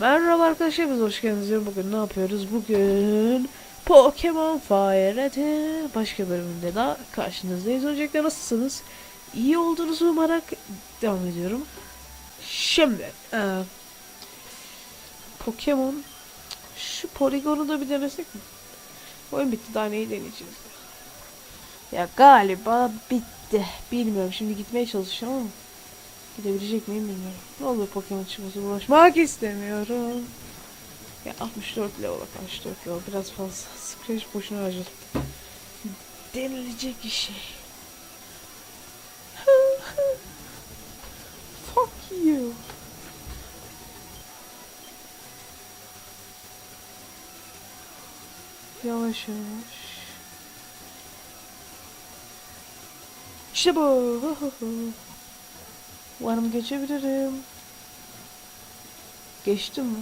Merhaba arkadaşlar biz hoş geldiniz. Bugün ne yapıyoruz? Bugün Pokemon Fire Red'in başka bölümünde daha karşınızdayız. Öncelikle nasılsınız? İyi olduğunuzu umarak devam ediyorum. Şimdi e, Pokemon şu poligonu da bir denesek mi? Oyun bitti daha neyi deneyeceğiz? Ya galiba bitti. Bilmiyorum şimdi gitmeye çalışacağım ama Gidebilecek miyim bilmiyorum. Ne olur Pokemon çıkması uğraşmak istemiyorum. Ya 64 level 64 level biraz fazla. Scratch boşuna harcadım. Denilecek bir şey. Fuck you. Yavaş yavaş. İşte bu. Umarım geçebilirim. Geçtim mi?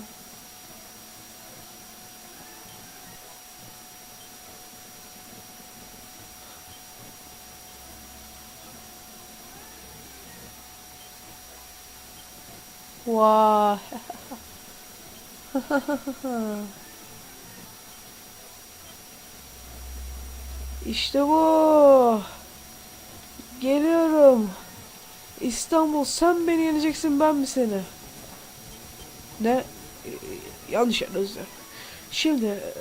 Vay. işte bu. Geliyorum. İstanbul sen beni yeneceksin ben mi seni? Ne? Ee, yanlış anladın. Şimdi ee,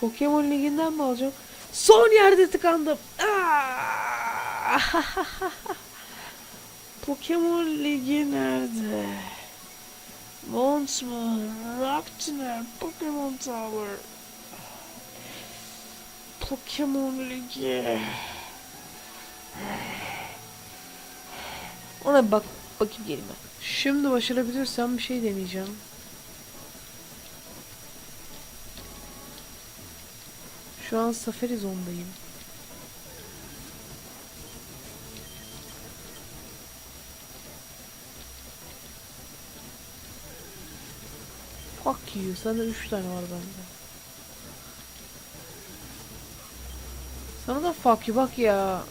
Pokemon Ligi'nden mi alacağım? Son yerde tıkandım. Aa! Pokemon Ligi nerede? Montsman, Rocktuner, Pokemon Tower. Pokemon Ligi. Ona bak bakayım gelin ben. Şimdi başarabilirsem bir şey deneyeceğim. Şu an Safari Zone'dayım. Fuck you. Sana 3 tane var bende. Sana da fuck you bak ya.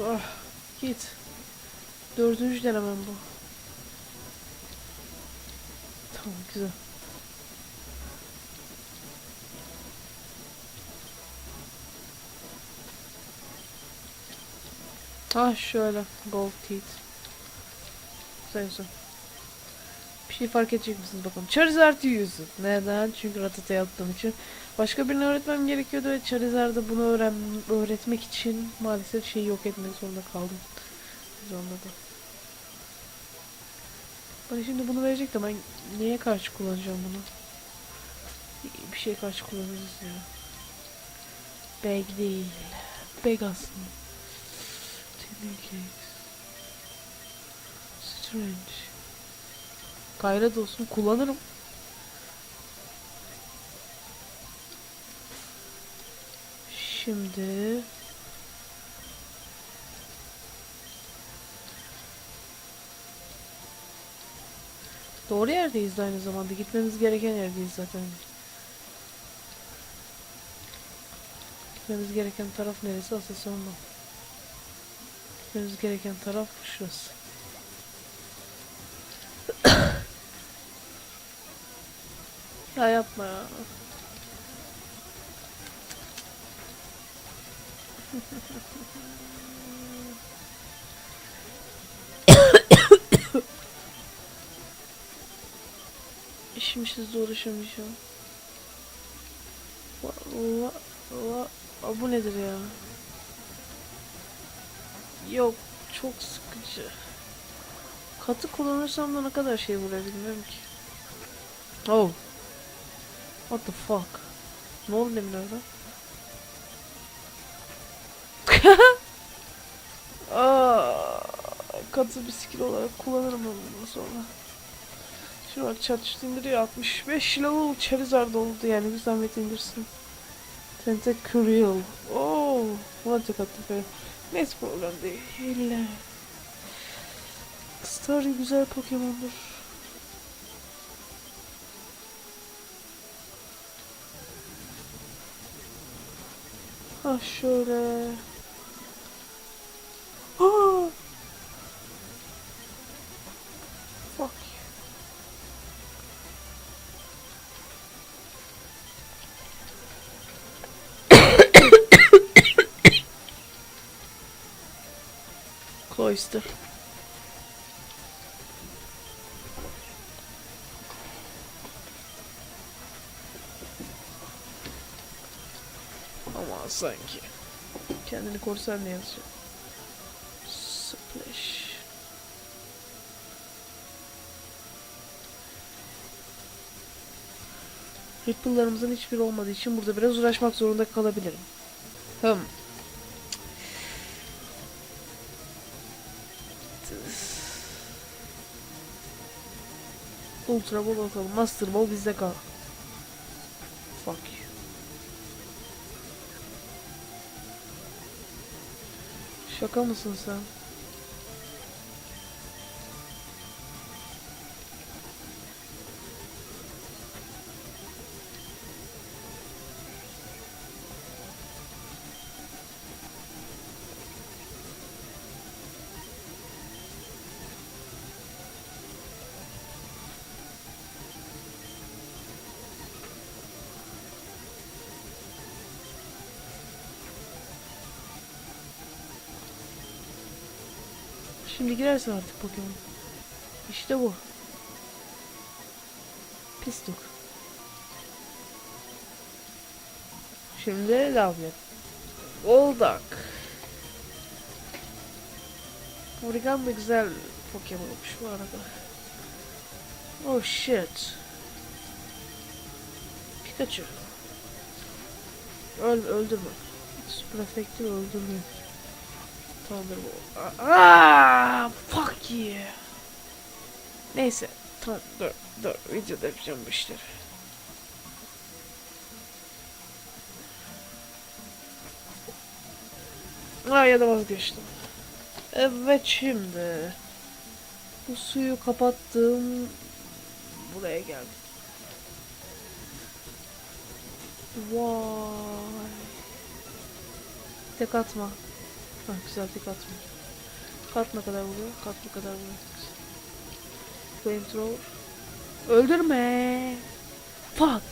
Oh, git. Dördüncü denemem bu. Tamam güzel. Ah şöyle gold teeth. Güzel güzel. Bir şey fark edecek misiniz bakalım. Charizard'ı yüzün. Neden? Çünkü Ratata'ya attığım için. Başka birine öğretmem gerekiyordu ve Charizard'a bunu öğren öğretmek için maalesef şeyi yok etmek zorunda kaldım. Zorladı. Bana şimdi bunu verecek de ben neye karşı kullanacağım bunu? Bir şeye karşı kullanırız ya. Bag değil. Bag aslında. Communicate. Strange. Gayret olsun kullanırım. Şimdi Doğru yerdeyiz de aynı zamanda. Gitmemiz gereken yerdeyiz zaten. Gitmemiz gereken taraf neresi? Asıl sorma. Gitmemiz gereken taraf şurası. Ya yapma ya. Va, Aa, bu nedir ya? Yok, çok sıkıcı. Katı kullanırsam da ne kadar şey vurabilmiyorum ki. Oh. What the fuck? Ne oldu demin orada? Aa, katı bir skill olarak kullanırım bundan sonra. Şu an çatıştı indiriyor 65 level Charizard oldu yani bir zahmet indirsin. Tentacruel. Oo, tek attı be. Neyse problem değil. Starry güzel Pokemon'dur. Ha şöyle. Ha! Fuck. Cloister. Ama sanki. Kendini korsan ne yazıyor? Splash. Ripple'larımızın hiçbiri olmadığı için burada biraz uğraşmak zorunda kalabilirim. Hım. Ultra Ball atalım. Master Ball bizde kal. Fuck chocamos, Sansão. Şimdi girersin artık Pokemon. İşte bu. Pistuk. Şimdi Lavlet. Golduck. Origami de güzel Pokemon olmuş bu arada. Oh shit. Pikachu. Öl öldürme. Super Effect'i öldürmüyor. Thunderbolt. Aaaa! Fuck yeah. Neyse. Tamam dur dur. Videoda yapacağım bu işleri. Aa ya da vazgeçtim. Evet şimdi. Bu suyu kapattım. Buraya geldim. Vay. Tek atma. Ha güzel tek atma. Kart ne kadar vuruyor? Kart ne kadar vuruyor? Flamethrower. Öldürme. Fuck.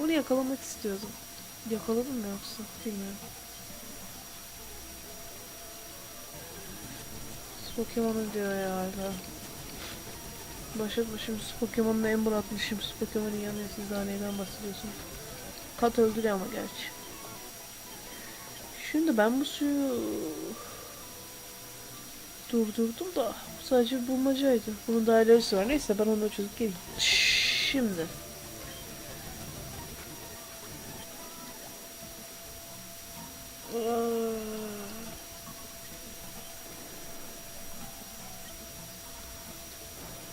Onu yakalamak istiyordum. Yakaladım mı yoksa? Bilmiyorum. Pokemon'u diyor ya hala. Başlatmışım su Pokemon'la Ember atmışım. Pokemon'un yanıyor siz daha neyden bahsediyorsun? Kat öldürüyor ama gerçi. Şimdi ben bu suyu durdurdum da bu sadece bir bulmacaydı. Bunun daha ilerisi var. Neyse ben onu çözüp geleyim. Şimdi.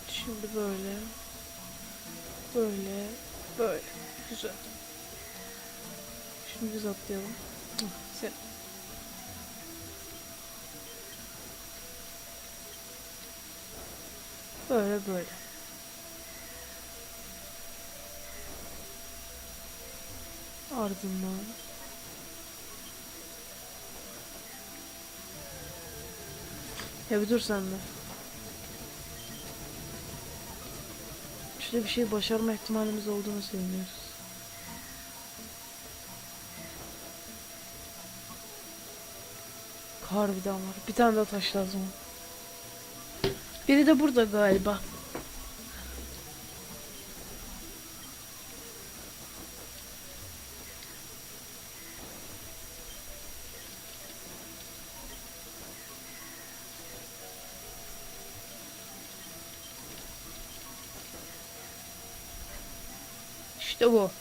Şimdi böyle. Böyle. Böyle. Güzel. Şimdi biz atlayalım. Böyle böyle. Ardından Ya bir dur sen de. Şöyle bir şey başarma ihtimalimiz olduğunu söylüyoruz. Harbiden var. Bir tane daha taş lazım. Biri de burada galiba. İşte bu.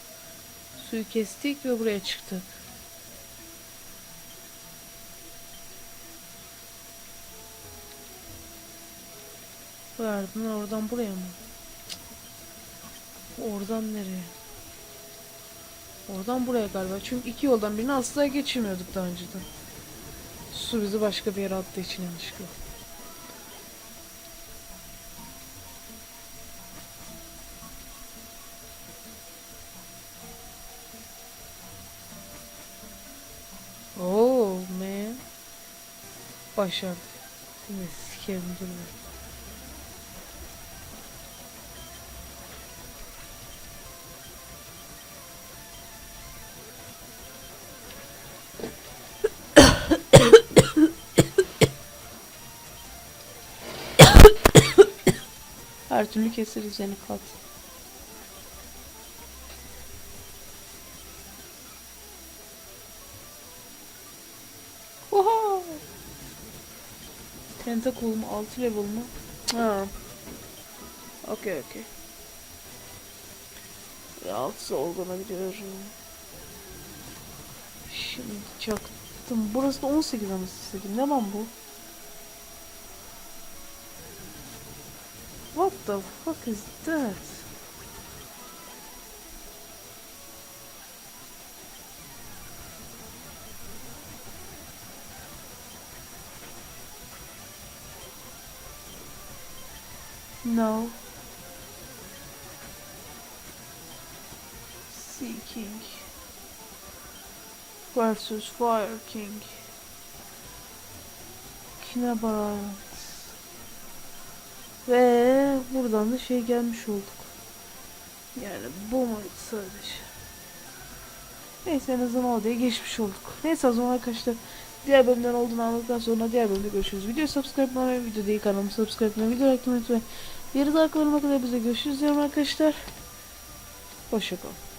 Suyu kestik ve buraya çıktık. Verdin oradan buraya mı? Oradan nereye? Oradan buraya galiba. Çünkü iki yoldan birini asla geçirmiyorduk daha önceden. Su bizi başka bir yere attığı için yanlışlıkla. Oh man. Başardık. Şimdi sikerim durma. Her türlü keseriz yani kat. Oha! Tentacle mu? 6 level mu? Ha. Okey okey. Ve altı olgunabiliyorum. Şimdi çaktım. Burası da 18 anası istedim. Ne lan bu? What the fuck is that? No. Sea King versus Fire King. Kinabar Buradan da şey gelmiş olduk. Yani bu muydu sadece? Neyse en azından odaya geçmiş olduk. Neyse o zaman arkadaşlar diğer bölümden olduğunu anladıktan sonra diğer bölümde görüşürüz. Video subscribe etmeyi, video değil kanalımı subscribe etmeyi, video like etmeyi unutmayın. Yarı daha kadar bize görüşürüz diyorum arkadaşlar. Hoşçakalın.